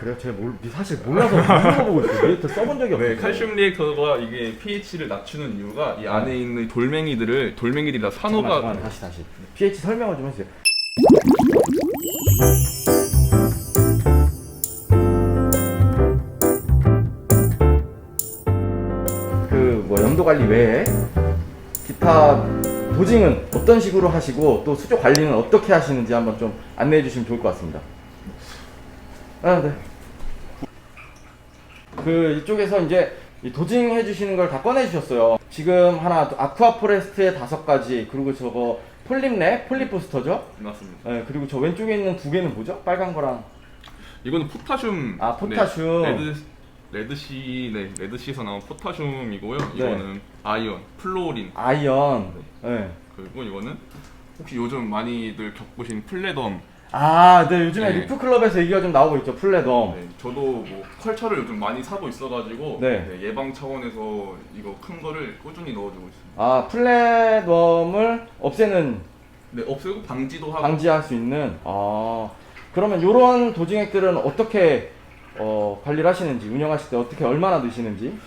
그래요? 제가 몰, 사실 몰라서 물어보고 있어요. 리액터 써본 적이 없어요. 네, 칼슘 리액터가 이게 pH를 낮추는 이유가 이 안에 있는 돌멩이들을 돌멩이들이 다 산호가 잠깐만, 잠깐만, 다시 다시. pH 설명을 좀 해주세요. 그 뭐 염도 관리 외에 기타 도징은 어떤 식으로 하시고 또 수조 관리는 어떻게 하시는지 한번 좀 안내해 주시면 좋을 것 같습니다. 아, 네. 그 이쪽에서 이제 이 도징 해 주시는 걸 다 꺼내 주셨어요. 지금 하나 아쿠아 포레스트의 다섯 가지 그리고 저거 폴립랩 폴리포스터죠. 맞습니다. 네, 그리고 저 왼쪽에 있는 두 개는 뭐죠? 빨간 거랑 이거는 포타슘. 아, 포타슘. 네, 레드 레드시 네 레드시에서 나온 포타슘이고요. 네. 이거는 아이언, 플로린 아이언. 네. 그리고 이거는 혹시 요즘 많이들 겪으신 플레덤. 아, 네 요즘에 네. 리프 클럽에서 얘기가 좀 나오고 있죠. 플레덤. 네, 저도 뭐 컬처를 요즘 많이 사고 있어가지고 네. 네, 예방 차원에서 이거 큰 거를 꾸준히 넣어주고 있습니다. 아, 플레덤을 없애는 네, 없애고 방지도 하고. 방지할 수 있는. 아, 그러면 이런 도징액들은 어떻게 어, 관리를 하시는지 운영하실 때 어떻게 얼마나 넣으시는지.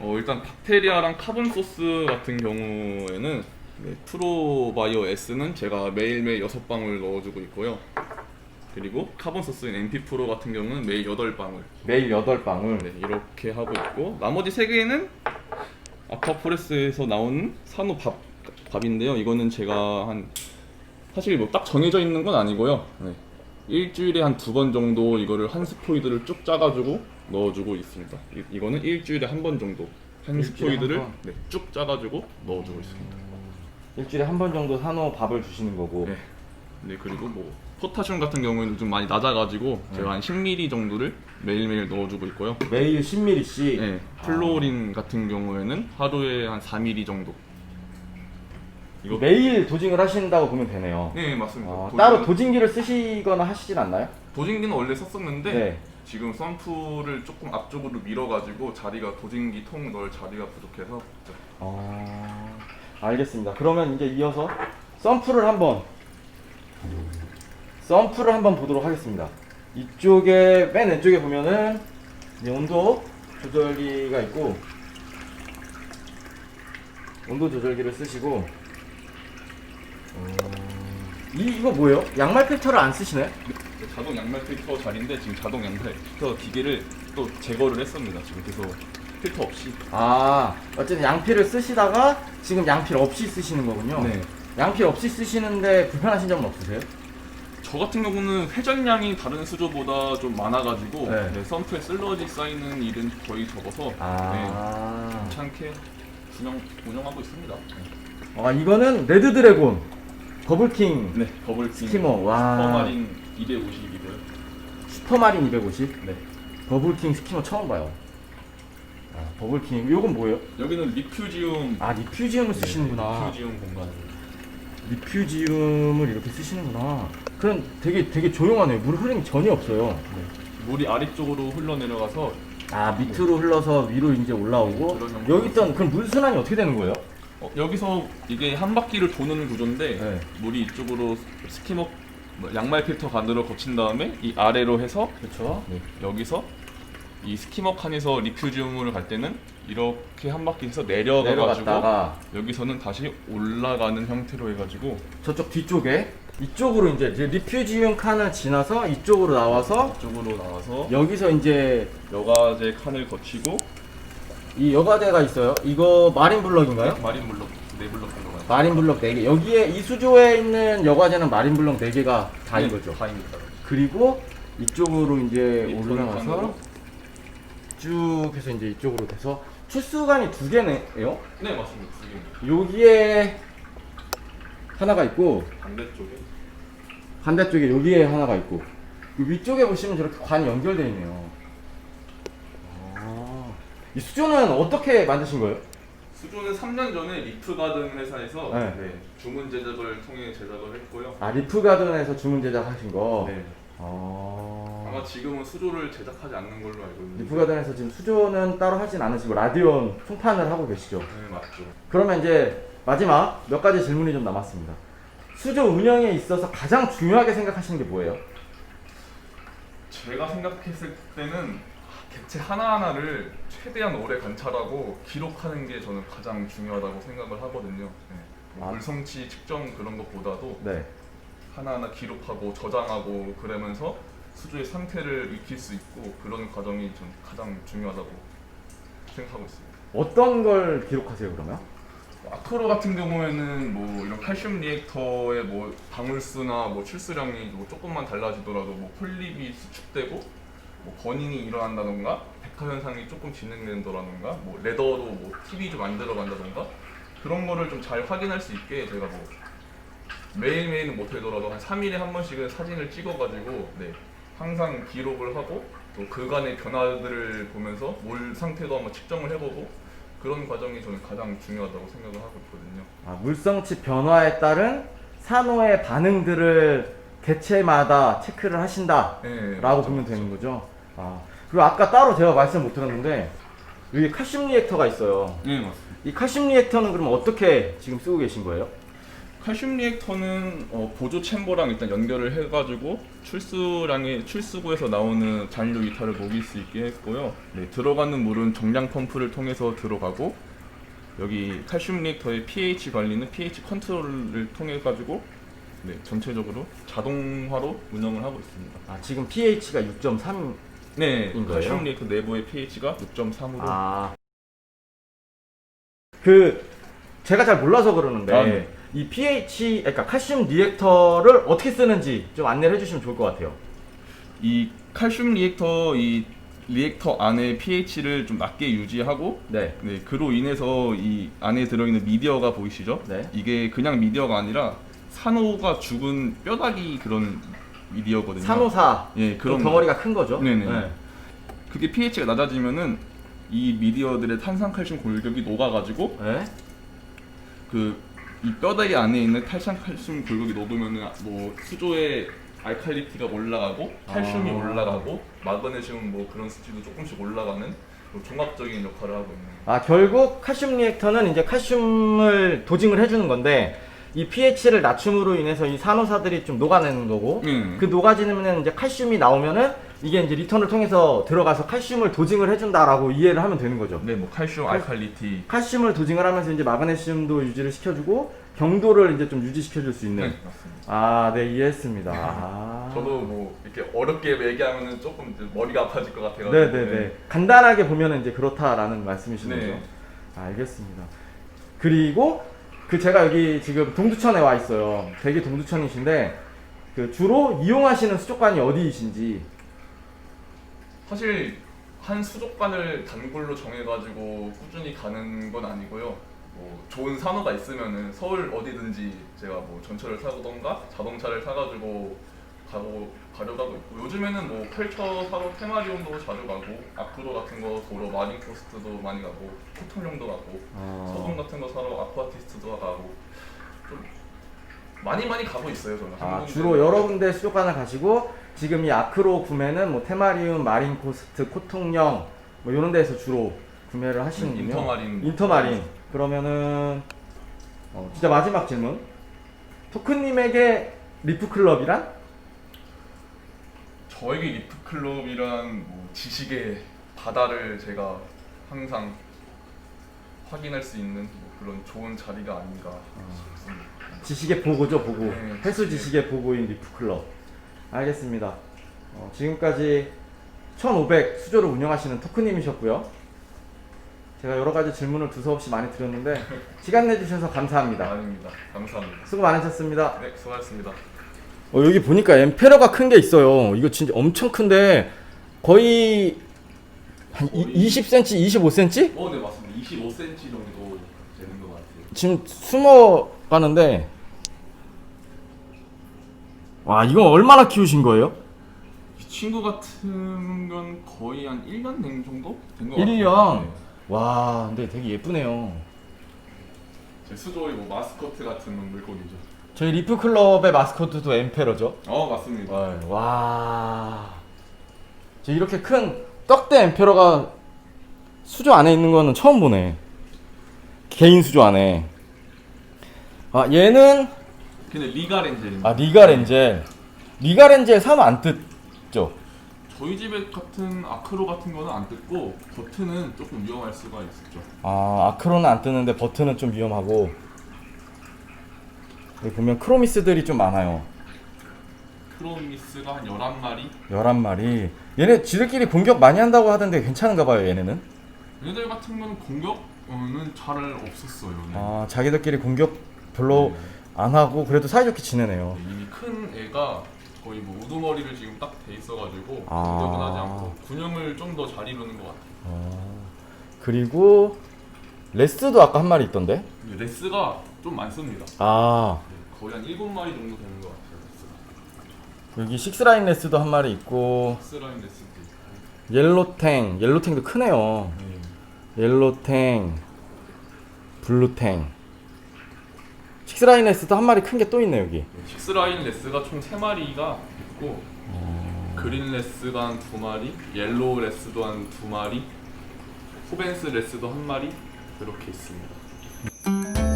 어, 일단 박테리아랑 카본 소스 같은 경우에는 네, 프로바이오 S는 제가 매일매일 6방울 넣어주고 있고요. 그리고 카본 소스인 MP 프로 같은 경우는 매일 8방울 매일 8방울. 네, 이렇게 하고 있고 나머지 3개는 아쿠아포레스에서 나온 산호 밥, 밥인데요. 이거는 제가 한 사실 뭐 딱 정해져 있는 건 아니고요. 네. 일주일에 한 두 번 정도 이거를 한 스포이드를 쭉 짜가지고 넣어주고 있습니다. 이, 이거는 일주일에 한 번 정도 한 스포이드를 한? 네, 쭉 짜가지고 넣어주고 있습니다. 일주일에 한 번 정도 산호 밥을 주시는 거고. 네. 네 그리고 뭐 포타슘 같은 경우에는 좀 많이 낮아가지고 제가 한 10ml 정도를 매일매일 넣어주고 있고요. 매일 10ml씩. 네, 플로린 같은 경우에는 하루에 한 4ml 정도. 이거 매일 도징을 하신다고 보면 되네요. 네 맞습니다. 어, 도징- 따로 도징기를 쓰시거나 하시진 않나요? 도징기는 원래 썼었는데 네. 지금 썬프를 조금 앞쪽으로 밀어가지고 자리가 도징기 통 넣을 자리가 부족해서 어, 알겠습니다. 그러면 이제 이어서 썬프를 한번 썬프를 한번 보도록 하겠습니다. 이쪽에 맨 왼쪽에 보면은 온도 조절기가 있고 온도 조절기를 쓰시고 어, 이 이거 뭐예요? 양말 필터를 안 쓰시나요? 자동 양말 필터 자리인데 지금 자동 양말 필터 기계를 또 제거를 했습니다. 지금 그래서 필터 없이 아 어쨌든 양필을 쓰시다가 지금 양필 없이 쓰시는 거군요. 네. 양필 없이 쓰시는데 불편하신 점은 없으세요? 저 같은 경우는 회전량이 다른 수조보다 좀 많아가지고 네. 네, 썬프에 슬러지 쌓이는 일은 거의 적어서 아, 네, 괜찮게 운영, 운영하고 있습니다. 아 이거는 레드 드래곤 버블킹 네, 버블킹 스키머 와 슈퍼마린 250이고요. 슈퍼마린 250 네. 버블킹 스키머 처음 봐요. 아, 버블킹 요건 뭐예요? 여기는 리퓨지움 아 리퓨지움을 쓰시는구나. 리퓨지움 공간. 리퓨지움을 이렇게 쓰시는구나. 그럼 되게 되게 조용하네요. 물 흐름이 전혀 없어요. 물이 아래쪽으로 흘러내려가서 아 밑으로 흘러서 위로 이제 올라오고 그런 여기 있던 그럼 물 순환이 어떻게 되는 거예요? 어, 여기서 이게 한 바퀴를 도는 구조인데 네. 물이 이쪽으로 스키머 뭐 양말 필터 간으로 거친 다음에 이 아래로 해서 그렇죠. 여기서 이 스키머 칸에서 리퓨지움을 갈 때는 이렇게 한 바퀴 해서 내려가가지고 내려갔다가 여기서는 다시 올라가는 형태로 해가지고 저쪽 뒤쪽에 이쪽으로 이제 이제 리퓨지움 칸을 지나서 이쪽으로 나와서 이쪽으로 나와서 여기서 이제 여가제 칸을 거치고 이 여과대가 있어요. 이거 마린 블럭인가요? 마린 블럭 네 블럭 정도 가요. 마린 블럭 4개. 여기에 이 수조에 있는 여과제는 마린 블럭 4개가 다인 네, 거죠. 다입니다. 그리고 이쪽으로 이제 올라가서. 쭉 해서 이제 이쪽으로 돼서 출수관이 두 개네요. 네 맞습니다. 두 개입니다. 여기에 하나가 있고 반대쪽에 반대쪽에 여기에 하나가 있고 이 위쪽에 보시면 저렇게 관이 연결되어 있네요. 아, 이 수조는 어떻게 만드신 거예요? 수조는 3년 전에 리프 가든 회사에서 네. 네, 주문 제작을 통해 제작을 했고요. 아 리프 가든에서 주문 제작하신 거. 네. 아. 아마 지금은 수조를 제작하지 않는 걸로 알고 있는데. 리프 가든에서 지금 수조는 따로 하진 않으시고 라디온 풍판을 하고 계시죠. 네 맞죠. 그러면 이제 마지막 몇 가지 질문이 좀 남았습니다. 수조 운영에 있어서 가장 중요하게 생각하시는 게 뭐예요? 제가 생각했을 때는 객체 하나하나를 최대한 오래 관찰하고 기록하는 게 저는 가장 중요하다고 생각을 하거든요. 네. 뭐 아. 물성치 측정 그런 것보다도 네. 하나하나 기록하고 저장하고 그러면서 수조의 상태를 익힐 수 있고 그런 과정이 전 가장 중요하다고 생각하고 있습니다. 어떤 걸 기록하세요 그러면? 아크로 같은 경우에는 뭐 이런 칼슘 리액터의 뭐 방울수나 뭐 출수량이 뭐 조금만 달라지더라도 뭐 폴립이 수축되고 뭐 버닝이 일어난다던가 백화 현상이 조금 진행된다던가 뭐 레더도 뭐 TV 좀안 들어간다던가 그런 거를 좀 잘 확인할 수 있게 제가 뭐 매일매일은 못하더라도 한 3일에 한 번씩은 사진을 찍어가지고 네 항상 기록을 하고 또 그간의 변화들을 보면서 물 상태도 한번 측정을 해보고 그런 과정이 저는 가장 중요하다고 생각을 하고 있거든요. 아, 물성치 변화에 따른 산호의 반응들을 개체마다 체크를 하신다라고 네, 보면 되는 거죠. 아, 그리고 아까 따로 제가 말씀 못 드렸는데 여기 칼슘 리액터가 있어요. 네 맞습니다. 이 칼슘 리액터는 그럼 어떻게 지금 쓰고 계신 거예요? 칼슘 리액터는 어, 보조 챔버랑 일단 연결을 해가지고 출수량의 출수구에서 나오는 잔류 이탈을 녹일 수 있게 했고요. 네, 들어가는 물은 정량 펌프를 통해서 들어가고 여기 칼슘 리액터의 pH 관리는 pH 컨트롤을 통해 가지고 네, 전체적으로 자동화로 운영을 하고 있습니다. 아, 지금 pH가 6.3. 네, 인 거예요? 칼슘 리액터 내부의 pH가 6.3으로 아. 그 제가 잘 몰라서 그러는데 아, 네. 이 pH 그러니까 칼슘 리액터를 어떻게 쓰는지 좀 안내를 해 주시면 좋을 것 같아요. 이 칼슘 리액터 이 리액터 안에 pH를 좀 낮게 유지하고 네. 네, 그로 인해서 이 안에 들어있는 미디어가 보이시죠? 네. 이게 그냥 미디어가 아니라 산호가 죽은 뼈다귀 그런 미디어거든요. 산호사 예, 그런 그런 덩어리가 큰 거죠. 네네. 그게 pH가 낮아지면은 이 미디어들의 탄산칼슘 골격이 녹아가지고 네. 그 이 뼈다귀 안에 있는 탄산칼슘 골격이 녹으면은 뭐 수조의 알칼리티가 올라가고 칼슘이 아. 올라가고 마그네슘 뭐 그런 수치도 조금씩 올라가는 뭐 종합적인 역할을 하고 있는. 아 결국 칼슘 리액터는 이제 칼슘을 도징을 해주는 건데 이 pH를 낮춤으로 인해서 이 산호사들이 좀 녹아내는 거고 음. 그 녹아지면 이제 칼슘이 나오면은 이게 이제 리턴을 통해서 들어가서 칼슘을 도징을 해준다라고 이해를 하면 되는 거죠. 네, 뭐 칼슘, 알칼리티. 칼슘을 도징을 하면서 이제 마그네슘도 유지를 시켜주고 경도를 이제 좀 유지시켜줄 수 있는. 네, 맞습니다. 아, 네 이해했습니다. 아. 저도 뭐 이렇게 어렵게 얘기하면은 조금 이제 머리가 아파질 것 같아가지고. 네네 네. 간단하게 보면은 이제 그렇다라는 말씀이신 네. 거죠. 알겠습니다. 그리고 그 제가 여기 지금 동두천에 와 있어요. 되게 동두천이신데 그 주로 이용하시는 수족관이 어디이신지. 사실 한 수족관을 단골로 정해가지고 꾸준히 가는 건 아니고요. 뭐 좋은 산호가 있으면은 서울 어디든지 제가 뭐 전철을 타고던가 자동차를 타가지고 가고 가려고 하고 있고 요즘에는 뭐 펼쳐 사고 테마리움도 자주 가고 아크로 같은 거 도로 마린 코스트도 많이 가고 코통용도 가고 소금 같은 거 사러 아쿠아티스트도 가고 좀 많이 많이 가고 있어요 저는. 한 아. 주로 여러 군데 수족관을 가시고 지금 이 아크로 구매는 뭐 테마리움, 마린 코스트, 코통령 뭐 이런 데서 주로 구매를 하시는군요. 네, 인터마린. 인터마린. 그러면은 어, 진짜 마지막 질문. 토크님에게 리프 클럽이란? 저에게 리프 클럽이란 뭐 지식의 바다를 제가 항상 확인할 수 있는 뭐 그런 좋은 자리가 아닌가 싶습니다. 지식의 보고죠, 보고. 네, 해수 지식의- 보고인 리프 클럽. 알겠습니다. 어, 지금까지 1500 수조를 운영하시는 토크님이셨고요. 제가 여러 가지 질문을 두서없이 많이 드렸는데 시간 내주셔서 감사합니다. 아닙니다. 감사합니다. 수고 많으셨습니다. 네, 수고하셨습니다. 어, 여기 보니까 엠페러가 큰 게 있어요. 이거 진짜 엄청 큰데 거의 한 이, 20cm, 25cm? 어, 네 맞습니다. 25cm 정도 되는 것 같아요. 지금 숨어 가는데 와 이거 얼마나 키우신 거예요? 이 친구 같은 건 거의 한 1년 된 정도 1년. 같아요. 네. 와 근데 되게 예쁘네요. 제 수조의 뭐 마스코트 같은 물고기죠. 저희 리프 클럽의 마스코트도 엠페러죠. 어, 맞습니다. 와. 저 이렇게 큰 떡대 엠페러가 수조 안에 있는 거는 처음 보네. 개인 수조 안에. 아 얘는 근데 리가 렌젤입니다. 아 리가렌젤. 리가렌젤 산호 안 뜯죠? 저희 집에 같은 아크로 같은 거는 안 뜯고 버튼은 조금 위험할 수가 있었죠. 아 아크로는 안 뜨는데 버튼은 좀 위험하고 여기 보면 크로미스들이 좀 많아요 크로미스가 한 11마리 11마리 얘네 지들끼리 공격 많이 한다고 하던데 괜찮은가 봐요 얘네는 얘네들 같은 거는 공격은 잘 없었어요. 네. 아 자기들끼리 공격 별로 안 하고 그래도 사이좋게 지내네요 네, 이미 큰 애가 거의 뭐 우두머리를 지금 딱 돼 있어가지고 아. 공격은 하지 않고 군용을 좀 더 잘 이루는 것 같아요. 어, 그리고 레스도 아까 한 마리 있던데 근데 레스가 좀 많습니다. 아 네, 거의 한 7마리 정도 되는 것 같아요. 레스가. 여기 식스라인 레스도 한 마리 있고 스라인 레스도 있고. 옐로탱 옐로탱도 크네요 네. 옐로탱 블루탱 식스라인 레스도 한 마리 큰 게 또 있네 여기 식스라인 레스가 총 3마리가 있고 그린 레스가 한 2마리, 옐로우 레스도 한 2마리, 호벤스 레스도 한 마리 이렇게 있습니다.